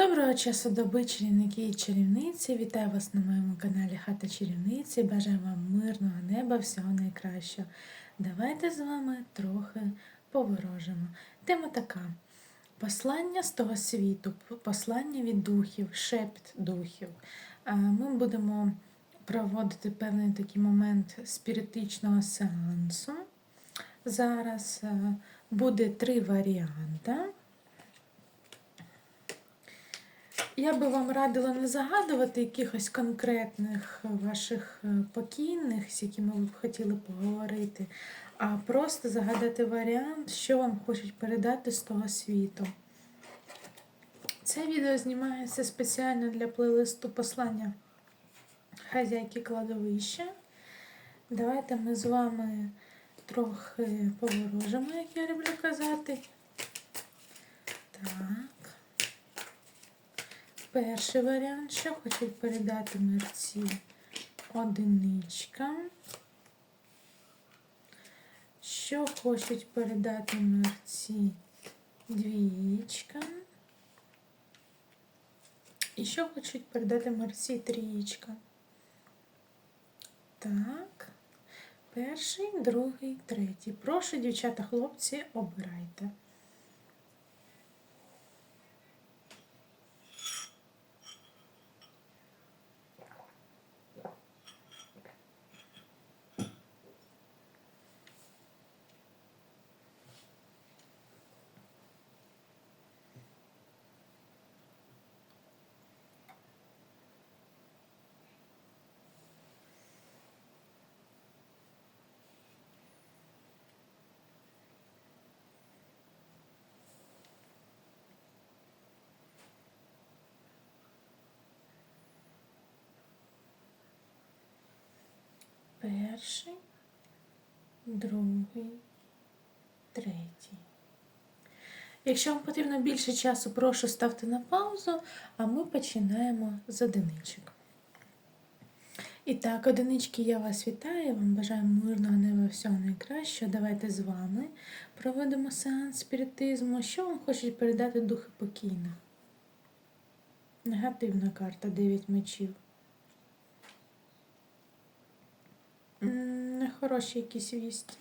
Доброго часу доби, чарівники і чарівниці. Вітаю вас на моєму каналі Хата Чарівниці. Бажаю вам мирного неба, всього найкращого. Давайте з вами трохи поворожимо. Тема така: послання з того світу, послання від духів, шепіт духів. Ми будемо проводити певний такий момент спіритичного сеансу. Зараз буде три варіанти. Я би вам радила не загадувати якихось конкретних ваших е, покійних, з якими ви б хотіли поговорити, а просто загадати варіант, що вам хочуть передати з того світу. Це відео знімається спеціально для плейлисту послання хазяйки кладовища. Давайте ми з вами трохи поворожимо, як я люблю казати. Так. Перший варіант, що хочуть передати мерці одиничка. Що хочуть передати мерці двічка. І що хочуть передати мерці трієчка. Так. Перший, другий, третій. Прошу, дівчата, хлопці, обирайте. Перший, другий, третій. Якщо вам потрібно більше часу, прошу ставте на паузу, а ми починаємо з одиничок. І так, одинички, я вас вітаю, вам бажаю мирного неба всього найкращого. Давайте з вами проведемо сеанс спіритизму. Що вам хочуть передати духи покійних? Негативна карта 9 мечів. Нехороші якісь вісті.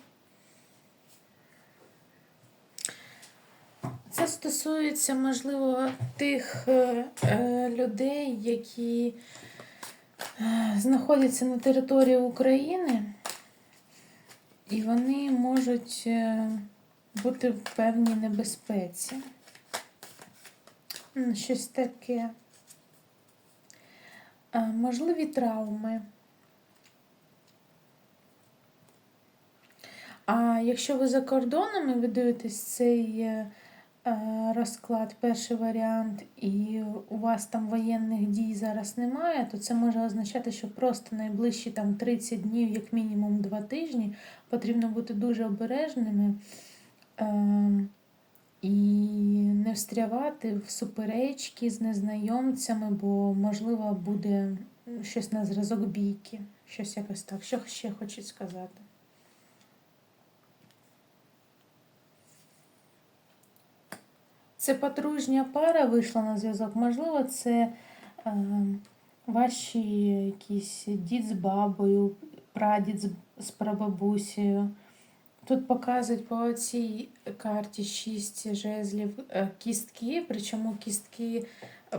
Це стосується, можливо, тих е, е, людей, які е, знаходяться на території України, і вони можуть бути в певній небезпеці. Щось таке. Можливі травми. А якщо ви за кордоном і ви дивитесь цей е, е, розклад, перший варіант, і у вас там воєнних дій зараз немає, то це може означати, що просто найближчі там 30 днів, як мінімум 2 тижні, потрібно бути дуже обережними е, і не встрявати в суперечки з незнайомцями, бо, можливо, буде щось на зразок бійки, щось якось так. Що ще хочуть сказати? Це подружня пара вийшла на зв'язок. Можливо, це е, ваші якісь дід з бабою, прадід з, з прабабусею. Тут показують по цій карті шість жезлів е, кістки, причому кістки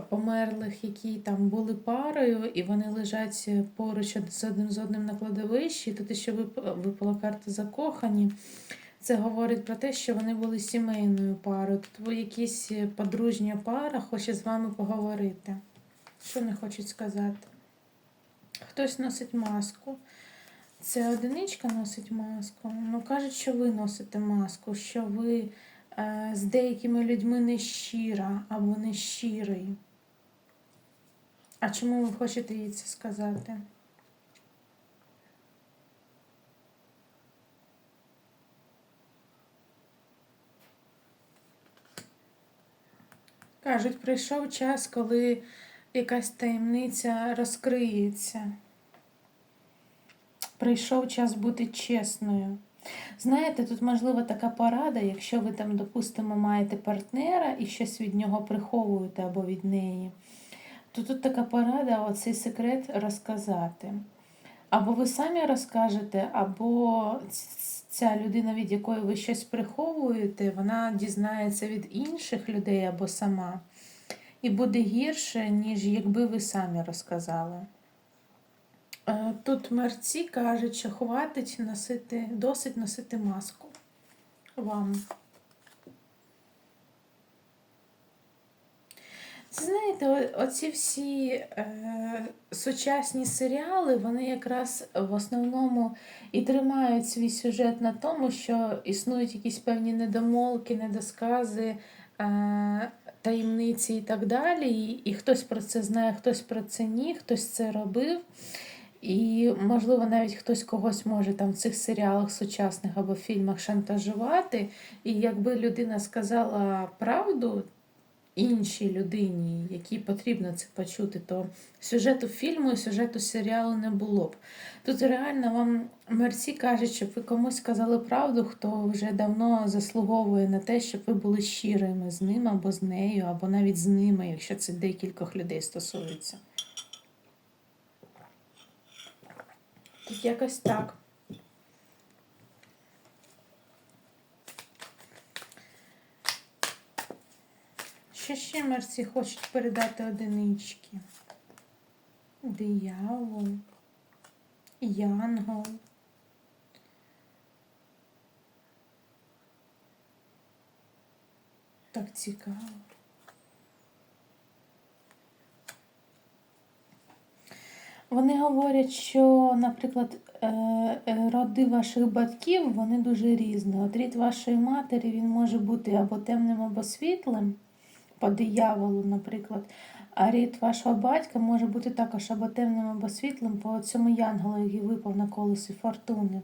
померлих, які там були парою, і вони лежать поруч з одним з одним на кладовищі. Тут ще випала карта закохані. Це говорить про те, що вони були сімейною парою. Тут якась подружня пара хоче з вами поговорити. Що не хочуть сказати? Хтось носить маску. Це одиничка носить маску. Ну, кажуть, що ви носите маску, що ви е, з деякими людьми не щира або не щирий. А чому ви хочете їй це сказати? Кажуть, прийшов час, коли якась таємниця розкриється. Прийшов час бути чесною. Знаєте, тут можливо така порада, якщо ви там, допустимо, маєте партнера і щось від нього приховуєте або від неї, то тут така порада оцей секрет розказати. Або ви самі розкажете, або ця людина, від якої ви щось приховуєте, вона дізнається від інших людей або сама. І буде гірше, ніж якби ви самі розказали. Е, Тут мерці кажуть, що хватить носити, досить носити маску вам. Знаєте, оці всі е, сучасні серіали, вони якраз в основному і тримають свій сюжет на тому, що існують якісь певні недомолки, недоскази, е, таємниці і так далі. І, і хтось про це знає, хтось про це ні, хтось це робив. І, можливо, навіть хтось когось може там в цих серіалах сучасних або фільмах шантажувати. І якби людина сказала правду іншій людині, якій потрібно це почути, то сюжету фільму і сюжету серіалу не було б. Тут реально вам мерці кажуть, щоб ви комусь сказали правду, хто вже давно заслуговує на те, щоб ви були щирими з ним або з нею, або навіть з ними, якщо це декількох людей стосується. Тут якось так. Що ще мерці хочуть передати одинички? Диявол, Янгол. Так цікаво. Вони говорять, що, наприклад, е, е, роди ваших батьків вони дуже різні. От рід вашої матері він може бути або темним, або світлим, по дияволу, наприклад. А рід вашого батька може бути також або темним, або світлим по цьому янголу, який випав на колесі фортуни.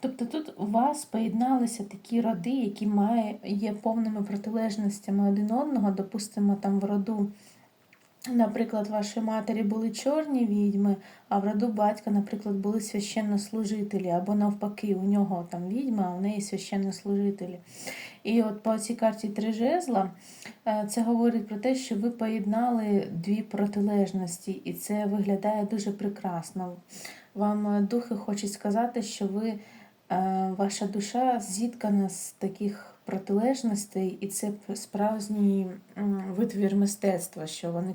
Тобто тут у вас поєдналися такі роди, які має, є повними протилежностями один одного, допустимо, там в роду. Наприклад, вашій матері були чорні відьми, а в роду батька, наприклад, були священнослужителі, або навпаки, у нього там відьма, а у неї священнослужителі. І от по цій карті три жезла е, це говорить про те, що ви поєднали дві протилежності, і це виглядає дуже прекрасно. Вам е, духи хочуть сказати, що ви, е, ваша душа зіткана з таких протилежностей, і це справжній витвір мистецтва, що вони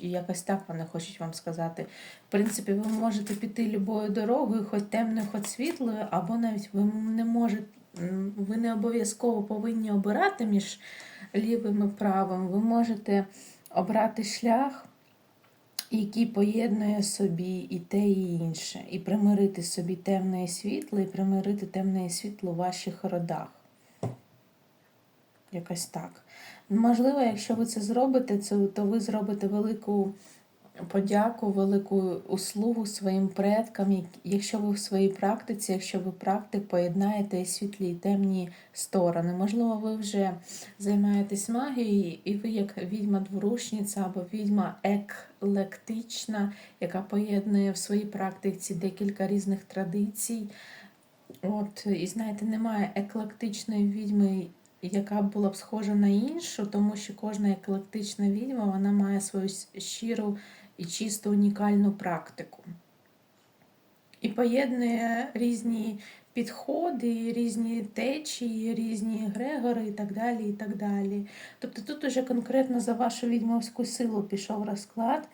якось так вони хочуть вам сказати. В принципі, ви можете піти любою дорогою, хоч темною, хоч світлою, або навіть ви не можете, ви не обов'язково повинні обирати між лівим і правим. Ви можете обрати шлях, який поєднує собі і те, і інше, і примирити собі темне і світло, і примирити темне і світло у ваших родах. Якось так. Можливо, якщо ви це зробите, то ви зробите велику подяку, велику услугу своїм предкам, якщо ви в своїй практиці, якщо ви практик поєднаєте світлі і темні сторони. Можливо, ви вже займаєтесь магією, і ви як відьма-дворушниця або відьма еклектична, яка поєднує в своїй практиці декілька різних традицій. От, і знаєте, немає еклектичної відьми, яка була б схожа на іншу, тому що кожна еклектична відьма вона має свою щиру і чисто унікальну практику. І поєднує різні підходи, різні течії, різні грегори і так далі. і так далі. Тобто тут уже конкретно за вашу відьмовську силу пішов розклад,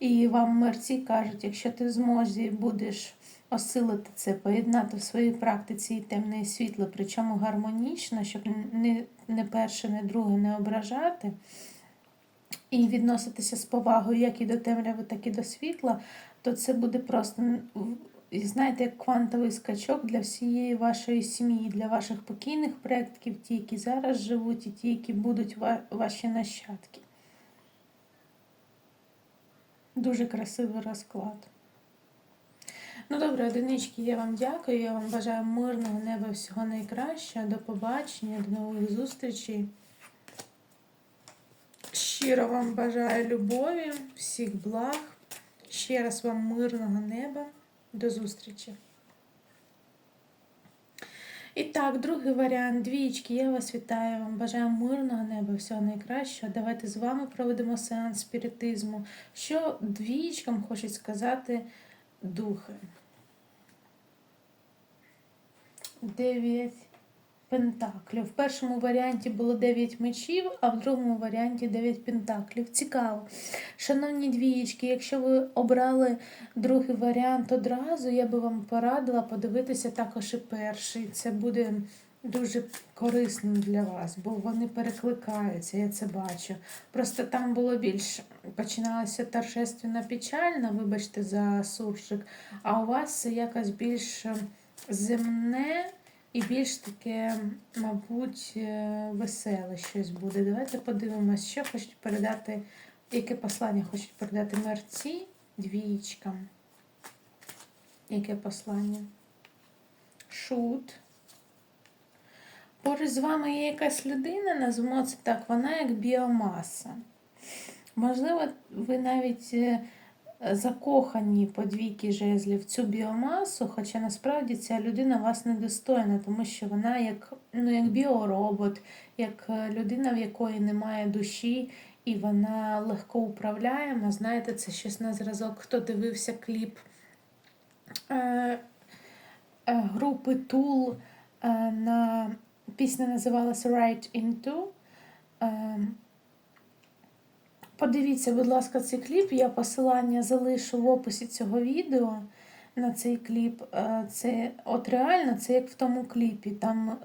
і вам мерці кажуть, якщо ти в змозі будеш осилити це, поєднати в своїй практиці і темне і світло, причому гармонічно, щоб не, не перше, не друге не ображати. І відноситися з повагою як і до темряви, так і до світла, то це буде просто, знаєте, як квантовий скачок для всієї вашої сім'ї, для ваших покійних предків, ті, які зараз живуть, і ті, які будуть ваші нащадки. Дуже красивий розклад. Ну добре, одинички, я вам дякую. Я вам бажаю мирного неба, всього найкращого. До побачення, до нових зустрічей. Щиро вам бажаю любові, всіх благ. Ще раз вам мирного неба. До зустрічі. І так, другий варіант. Двієчки, я вас вітаю. Вам бажаю мирного неба, всього найкращого. Давайте з вами проведемо сеанс спіритизму. Що двієчкам хочуть сказати духи? Дев'ять пентаклів. В першому варіанті було 9 мечів, а в другому варіанті 9 пентаклів. Цікаво. Шановні двієчки, якщо ви обрали другий варіант одразу, я би вам порадила подивитися також і перший. Це буде дуже корисним для вас, бо вони перекликаються, я це бачу. Просто там було більш починалося торжественно печально, вибачте за суршик, а у вас якось більш земне. І більш таке, мабуть, е, веселе щось буде. Давайте подивимось, що хочуть передати, яке послання хочуть передати мерці двієчкам. Яке послання? Шут. Поруч з вами є якась людина, назвемо це так, вона як біомаса. Можливо, ви навіть е, закохані по двійки жезлів в цю біомасу, хоча насправді ця людина вас недостойна, тому що вона як ну, як біоробот, як е, людина, в якої немає душі, і вона легко управляєма. Знаєте, це щось на зразок, хто дивився кліп е, е, групи е, на пісня називалася Right Into. Е, Подивіться, будь ласка, цей кліп. Я посилання залишу в описі цього відео на цей кліп. Е, це от реально це як в тому кліпі. Там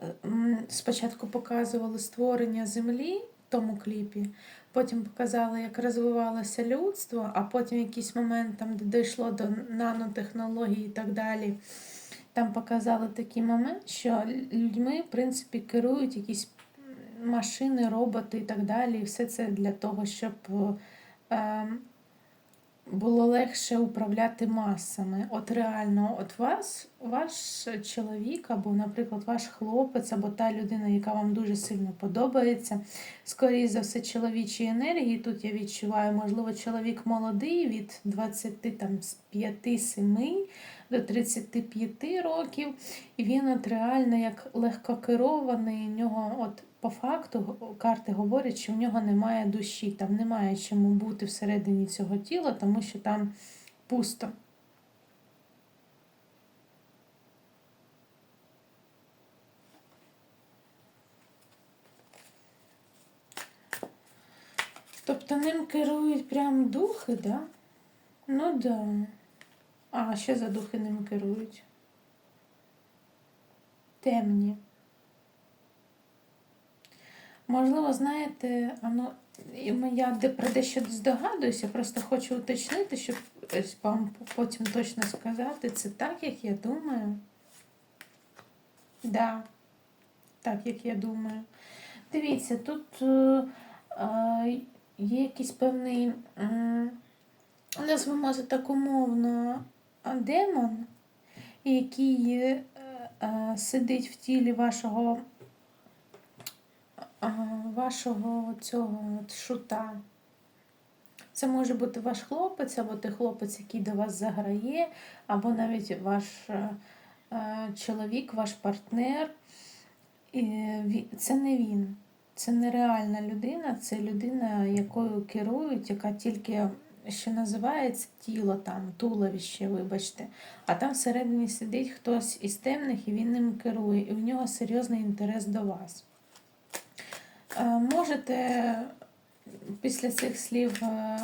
спочатку показували створення землі в тому кліпі, потім показали, як розвивалося людство, а потім якийсь момент, там, де дійшло до нанотехнологій і так далі. Там показали такий момент, що людьми, в принципі, керують якісь машини, роботи і так далі. І все це для того, щоб е, було легше управляти масами. От реально, от вас, ваш чоловік, або, наприклад, ваш хлопець, або та людина, яка вам дуже сильно подобається, скоріше за все, чоловічі енергії. Тут я відчуваю, можливо, чоловік молодий від 25-7 до 35 років, і він от реально як легкокерований, у нього от по факту карти говорять, що в нього немає душі, там немає чому бути всередині цього тіла, тому що там пусто. Тобто ним керують прям духи, да? Ну да. А, що за духи ним керують? Темні. Можливо, знаєте, ну, я про дещо здогадуюся, просто хочу уточнити, щоб вам потім точно сказати, це так, як я думаю. Да, так, як я думаю. Дивіться, тут е, е, є якийсь певний, е, назвемо це так умовно, демон, який е, е, сидить в тілі вашого вашого цього шута. Це може бути ваш хлопець, або той хлопець, який до вас заграє, або навіть ваш е, е чоловік, ваш партнер. Це не він. Це нереальна людина, це людина, якою керують, яка тільки, що називається тіло, там, туловище, вибачте. А там всередині сидить хтось із темних, і він ним керує, і в нього серйозний інтерес до вас. Е, можете після цих слів е,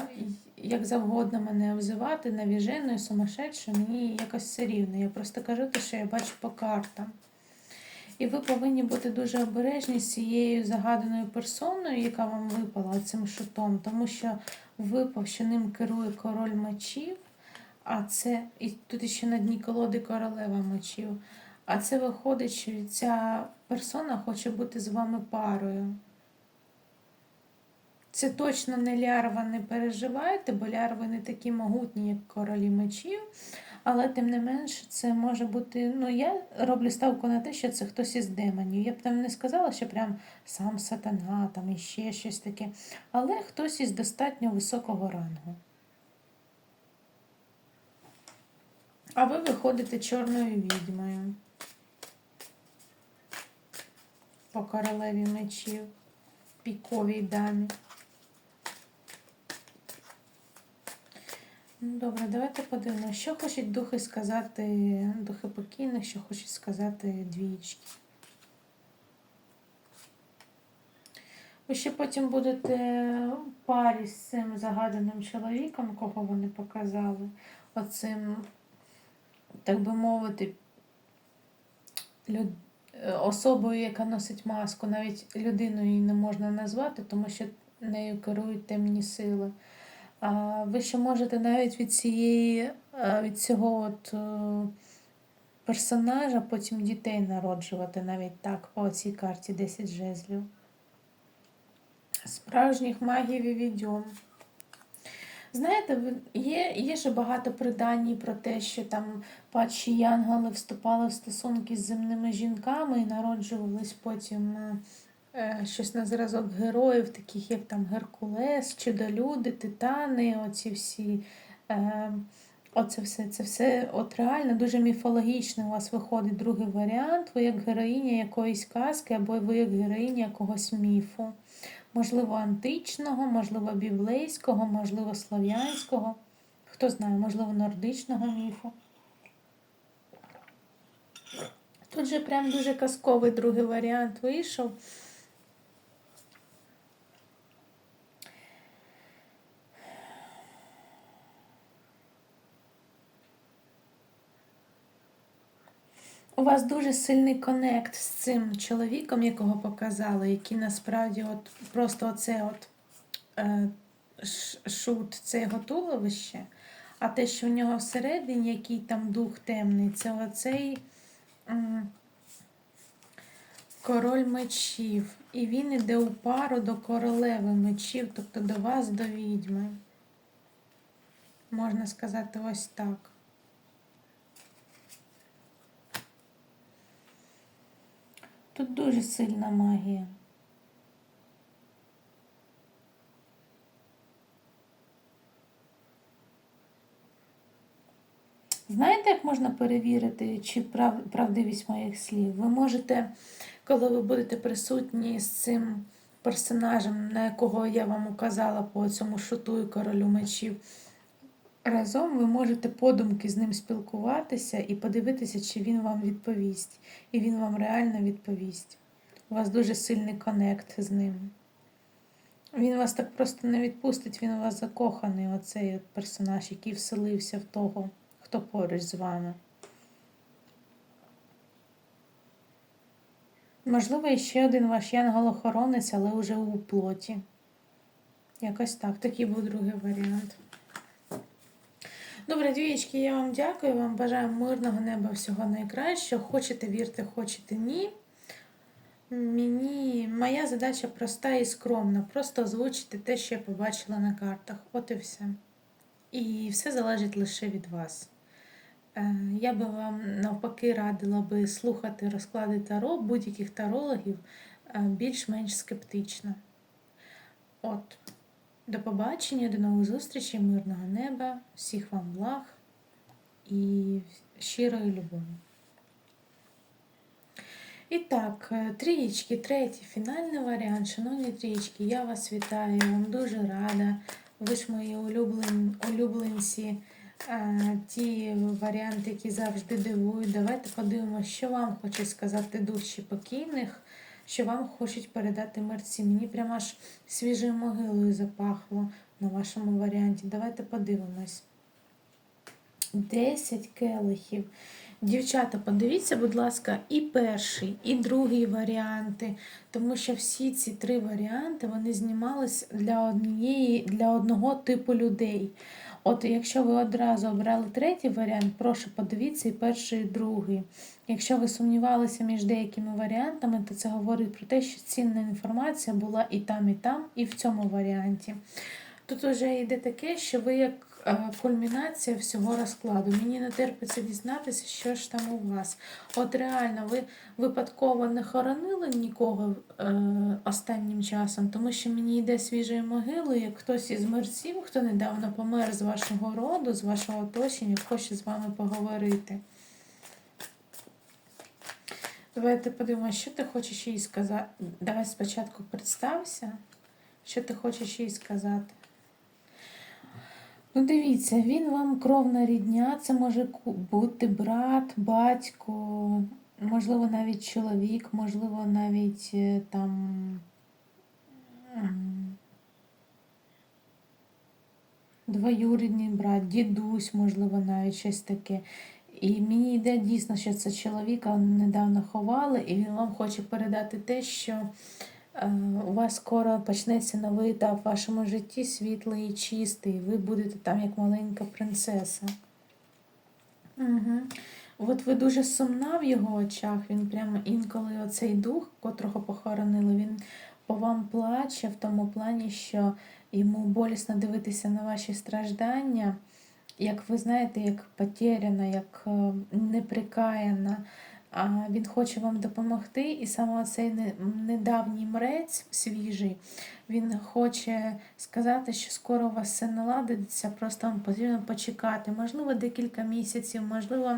як завгодно мене обзивати навіженою, сумасшедшою, мені якось все рівно. Я просто кажу те, що я бачу по картам. І ви повинні бути дуже обережні з цією загаданою персоною, яка вам випала цим шутом, тому що випав, що ним керує король мечів, а це, і тут ще на дні колоди королева мечів. А це виходить, що ця персона хоче бути з вами парою. Це точно не лярва, не переживайте, бо лярви не такі могутні, як королі мечів. Але, тим не менш, це може бути. Ну, я роблю ставку на те, що це хтось із демонів. Я б там не сказала, що прям сам сатана там і ще щось таке. Але хтось із достатньо високого рангу. А ви виходите чорною відьмою. по королеві мечів, піковій дамі. Добре, давайте подивимося, що хочуть духи сказати, духи покійних, що хочуть сказати двічки. Ви ще потім будете парі з цим загаданим чоловіком, кого вони показали, оцим, так би мовити, люд... особою, яка носить маску. Навіть людиною її не можна назвати, тому що нею керують темні сили. Ви ще можете навіть від цієї, е, від цього от е, персонажа потім дітей народжувати, навіть так, по цій карті 10 жезлів. Справжніх магів і відьом. Знаєте, є, є ще багато приданій про те, що там падші янголи вступали в стосунки з земними жінками і народжувались потім е, щось на зразок героїв, таких як там Геркулес, Чудолюди, Титани, оці всі. Е, Оце все, це все от реально дуже міфологічно у вас виходить другий варіант. Ви як героїня якоїсь казки, або ви як героїня якогось міфу. Можливо, античного, можливо, біблейського, можливо, слов'янського. Хто знає, можливо, нордичного міфу. Тут же прям дуже казковий другий варіант вийшов. У вас дуже сильний конект з цим чоловіком, якого показали, який насправді от просто оце от е, шут, це його туловище, а те, що в нього всередині, який там дух темний, це оцей м, король мечів. І він іде у пару до королеви мечів, тобто до вас, до відьми. Можна сказати ось так. Тут дуже сильна магія. Знаєте, як можна перевірити, чи прав, правдивість моїх слів? Ви можете, коли ви будете присутні з цим персонажем, на якого я вам указала по цьому шуту і королю мечів, разом ви можете подумки з ним спілкуватися і подивитися, чи він вам відповість. І він вам реально відповість. У вас дуже сильний конект з ним. Він вас так просто не відпустить, він у вас закоханий, оцей персонаж, який вселився в того, хто поруч з вами. Можливо, ще один ваш янгол-охоронець, але вже у плоті. Якось так. Такий був другий варіант. Добре, двієчки, я вам дякую. Вам бажаю мирного неба всього найкращого. Хочете вірте, хочете ні. Мені моя задача проста і скромна. Просто озвучити те, що я побачила на картах. От і все. І все залежить лише від вас. Е, Я би вам навпаки радила би слухати розклади таро будь-яких тарологів е, більш-менш скептично. От. До побачення, до нових зустрічей, мирного неба, всіх вам благ і щирої любові. І так, е, трієчки, третій фінальний варіант. Шановні трієчки, я вас вітаю, я вам дуже рада. Ви ж мої улюблен, улюбленці, е, ті варіанти, які завжди дивують. Давайте подивимося, що вам хоче сказати душі покійних, що вам хочуть передати мерці. Мені прямо аж свіжою могилою запахло на вашому варіанті. Давайте подивимось. 10 келихів. Дівчата, подивіться, будь ласка, і перший, і другий варіанти, тому що всі ці три варіанти вони знімались для однієї, для одного типу людей. От якщо ви одразу обрали третій варіант, прошу подивіться і перший, і другий. Якщо ви сумнівалися між деякими варіантами, то це говорить про те, що цінна інформація була і там, і там, і в цьому варіанті. Тут вже йде таке, що ви як е, кульмінація всього розкладу. Мені не терпиться дізнатися, що ж там у вас. От реально, ви випадково не хоронили нікого е, останнім часом, тому що мені йде свіжою могилою, як хтось із мерців, хто недавно помер з вашого роду, з вашого оточення, хоче з вами поговорити. Давайте подивимося, що ти хочеш їй сказати. Давай спочатку представся, що ти хочеш їй сказати. Ну, дивіться, він вам кровна рідня, це може бути брат, батько, можливо, навіть чоловік, можливо, навіть е, там. Двоюрідний брат, дідусь, можливо, навіть щось таке. І мені йде дійсно, що це чоловіка недавно ховали, і він вам хоче передати те, що у вас скоро почнеться новий етап в вашому житті, світлий і чистий. Ви будете там як маленька принцеса. Угу. От ви дуже сумна в його очах. Він прямо інколи оцей дух, котрого похоронили, він по вам плаче в тому плані, що йому болісно дивитися на ваші страждання, як ви знаєте, як потеряна, як е, неприкаяна. Він хоче вам допомогти, і саме цей недавній мрець свіжий, він хоче сказати, що скоро у вас все наладиться, просто вам потрібно почекати. Можливо, декілька місяців, можливо,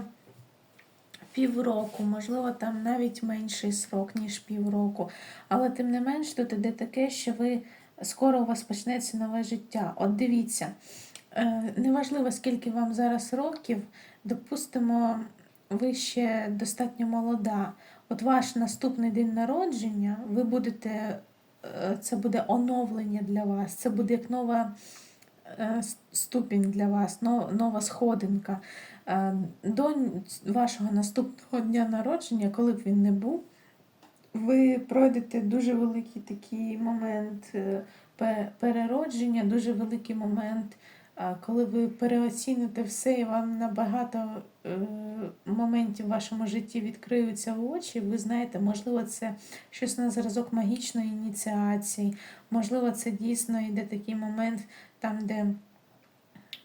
півроку, можливо, там навіть менший срок, ніж півроку. Але тим не менш, тут іде таке, що ви скоро у вас почнеться нове життя. От дивіться, е, неважливо, скільки вам зараз років, допустимо, ви ще достатньо молода. От ваш наступний день народження, ви будете, е, це буде оновлення для вас, це буде як нова е, ступінь для вас, нова сходинка. Е, До вашого наступного дня народження, коли б він не був, ви пройдете дуже великий такий момент переродження, дуже великий момент, коли ви переоціните все, і вам набагато е, моментів в вашому житті відкриються очі. Ви знаєте, можливо, це щось на зразок магічної ініціації, можливо, це дійсно йде такий момент, там, де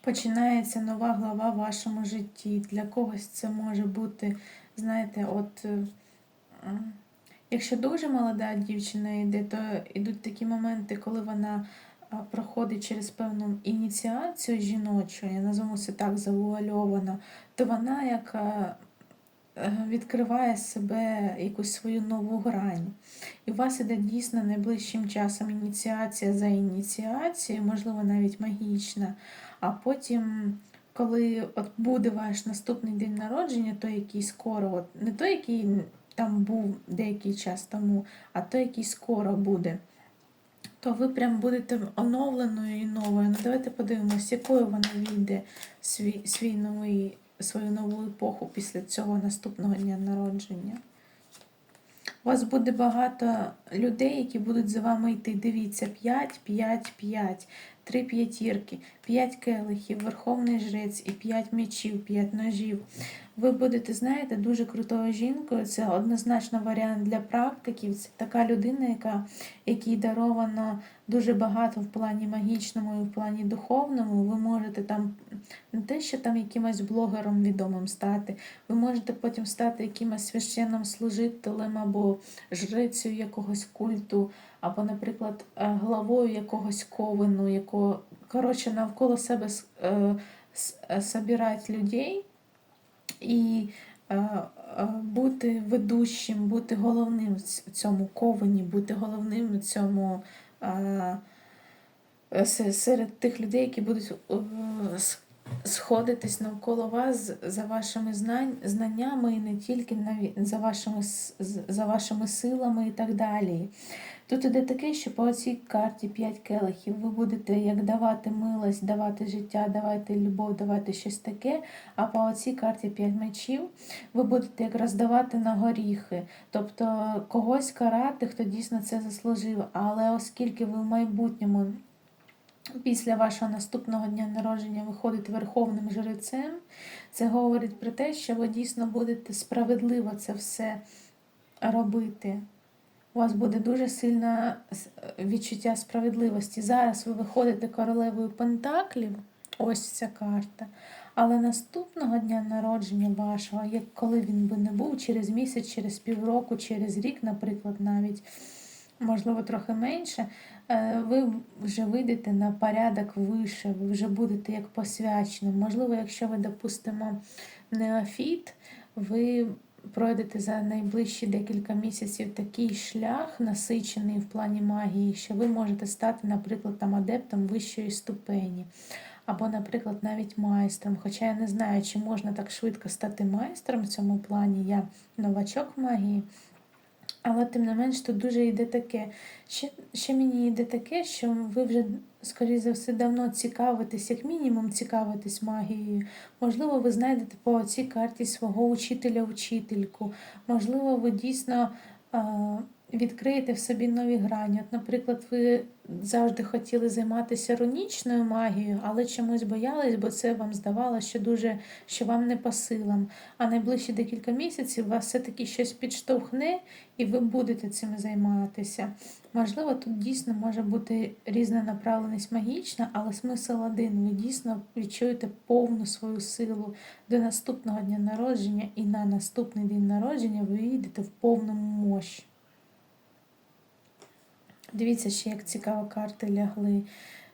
починається нова глава в вашому житті. Для когось це може бути, знаєте, от. е, Якщо дуже молода дівчина йде, то йдуть такі моменти, коли вона проходить через певну ініціацію жіночу, я назову це так завуальовано, то вона як е, відкриває себе якусь свою нову грань. І у вас іде дійсно найближчим часом ініціація за ініціацією, можливо, навіть магічна. А потім, коли от буде ваш наступний день народження, той, який скоро, от, не той, який там був деякий час тому, а той, який скоро буде, то ви прям будете оновленою і новою. Ну давайте подивимось, якою вона війде свій, свій новий, свою нову епоху після цього наступного дня народження. У вас буде багато людей, які будуть за вами йти. Дивіться, 5, 5, 5, 3 п'ятірки, 5 келихів, верховний жрець і 5 мечів, 5 ножів. Ви будете, знаєте, дуже крутою жінкою. Це однозначно варіант для практиків. Це така людина, яка, якій даровано дуже багато в плані магічному і в плані духовному. Ви можете там не те, що там якимось блогером відомим стати. Ви можете потім стати якимось священним служителем або жрицею якогось культу, або, наприклад, е, главою якогось ковену, якого, коротше, навколо себе с- е, е, людей і бути ведущим, бути головним в цьому ковені, бути головним в цьому. Серед тих людей, які будуть сходитись навколо вас за вашими знань, знаннями і не тільки за вашими, за вашими силами і так далі. Тут іде таке, що по цій карті 5 келихів ви будете як давати милость, давати життя, давати любов, давати щось таке. А по оцій карті 5 мечів ви будете якраз давати на горіхи, тобто когось карати, хто дійсно це заслужив. Але оскільки ви в майбутньому після вашого наступного дня народження виходите верховним жрецем, це говорить про те, що ви дійсно будете справедливо це все робити. У вас буде дуже сильне відчуття справедливості. Зараз ви виходите королевою Пентаклів, ось ця карта. Але наступного дня народження вашого, як коли він би не був, через місяць, через півроку, через рік, наприклад, навіть, можливо, трохи менше, е, ви вже вийдете на порядок вище, ви вже будете як посвяченим. Можливо, якщо ви, допустимо, неофіт, ви пройдете за найближчі декілька місяців такий шлях, насичений в плані магії, що ви можете стати, наприклад, там адептом вищої ступені. Або, наприклад, навіть майстром. Хоча я не знаю, чи можна так швидко стати майстром в цьому плані. Я новачок магії. Але тим не менш тут дуже йде таке. Ще, ще мені йде таке, що ви вже, скоріше за все, давно цікавитесь, як мінімум, цікавитесь магією. Можливо, ви знайдете по цій карті свого учителя-учительку. Можливо, ви дійсно а, відкриєте в собі нові грані. От, наприклад, ви завжди хотіли займатися рунічною магією, але чомусь боялись, бо це вам здавалося, що дуже що вам не по силам. А найближчі декілька місяців вас все-таки щось підштовхне, і ви будете цим займатися. Можливо, тут дійсно може бути різна направленість магічна, але смисл один. Ви дійсно відчуєте повну свою силу до наступного дня народження, і на наступний день народження ви йдете в повному мощі. Дивіться, ще як цікаво карти лягли.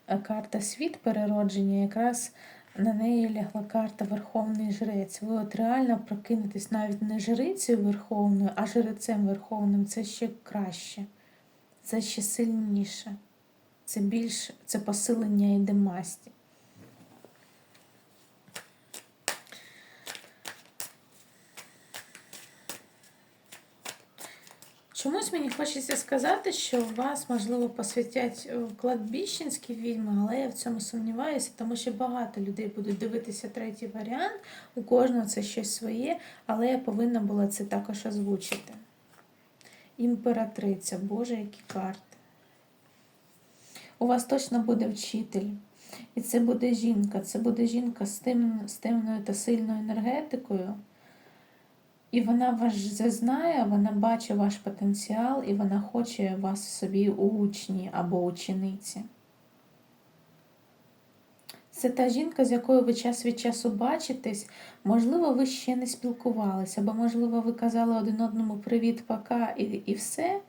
Е, Карта світ переродження, якраз на неї лягла карта Верховний Жрець. Ви от реально прокинетесь навіть не жрицею Верховною, а жрецем Верховним. Це ще краще, це ще сильніше, це більш це посилення і демасті. Чомусь мені хочеться сказати, що вас, можливо, посвятять кладбіщенські відьми, але я в цьому сумніваюся, тому що багато людей будуть дивитися третій варіант. У кожного це щось своє, але я повинна була це також озвучити. Імператриця, Боже, які карти. У вас точно буде вчитель. І це буде жінка. Це буде жінка з темною та сильною енергетикою. І вона вас вже знає, вона бачить ваш потенціал, і вона хоче вас собі учні або учениці. Це та жінка, з якою ви час від часу бачитесь. Можливо, ви ще не спілкувалися, або, можливо, ви казали один одному привіт, пока і, і все.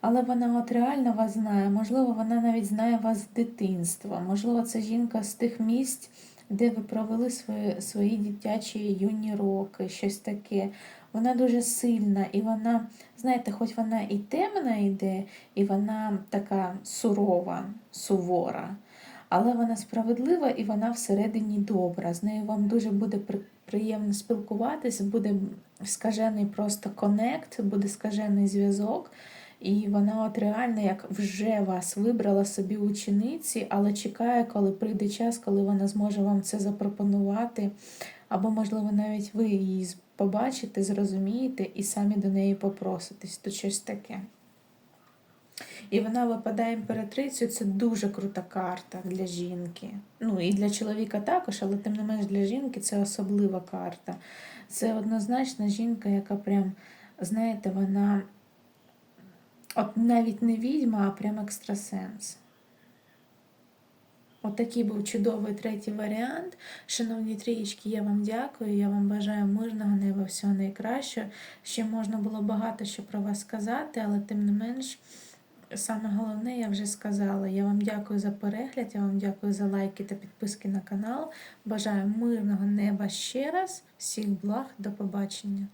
Але вона от реально вас знає. Можливо, вона навіть знає вас з дитинства. Можливо, це жінка з тих місць де ви провели свої свої дитячі юні роки, щось таке. Вона дуже сильна, і вона, знаєте, хоч вона і темна йде, і вона така сурова, сувора, але вона справедлива і вона всередині добра. З нею вам дуже буде приємно спілкуватись, буде скажений просто конект, буде скажений зв'язок. І вона от реально як вже вас вибрала собі учениці, але чекає, коли прийде час, коли вона зможе вам це запропонувати. Або, можливо, навіть ви її побачите, зрозумієте і самі до неї попроситесь, то щось таке. І вона випадає імператрицею, це дуже крута карта для жінки. Ну і для чоловіка також, але тим не менш для жінки це особлива карта. Це однозначно жінка, яка прям, знаєте, вона. От навіть не відьма, а прям екстрасенс. От був чудовий третій варіант. Шановні трієчки, я вам дякую. Я вам бажаю мирного неба, всього найкращого. Ще можна було багато що про вас сказати, але тим не менш, саме головне, я вже сказала. Я вам дякую за перегляд, я вам дякую за лайки та підписки на канал. Бажаю мирного неба ще раз. Всіх благ, до побачення!